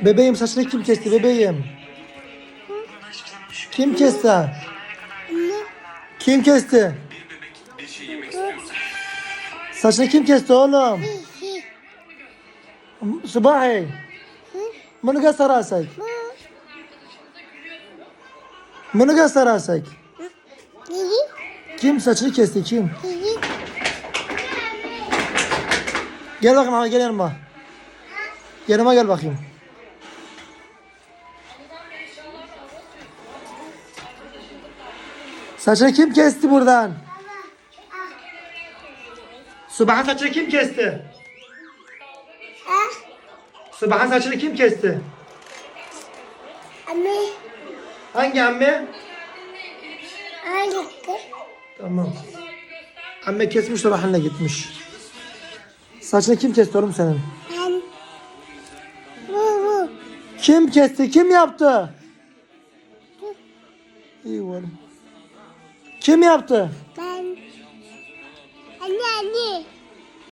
Bebeğim saçını kim kesti bebeğim? Kim kesti? Kim kesti? Saçını kim kesti oğlum? Subahi. Bunu göster asayk. Bunu göster asayk. Kim saçını kesti kim? Gel bakayım gel yanıma. Yanıma gel bakayım. Saçını kim kesti buradan? Subhan saçını kim kesti? Subhan saçını kim kesti? Anne, Hangi amme? anne, Tamam. Amme kesmiş Subhan'la gitmiş. Saçını kim kesti oğlum senin? ben, bu, bu, Kim kesti? Kim yaptı? İyi oğlum. Kim yaptı? ben, anne, anne,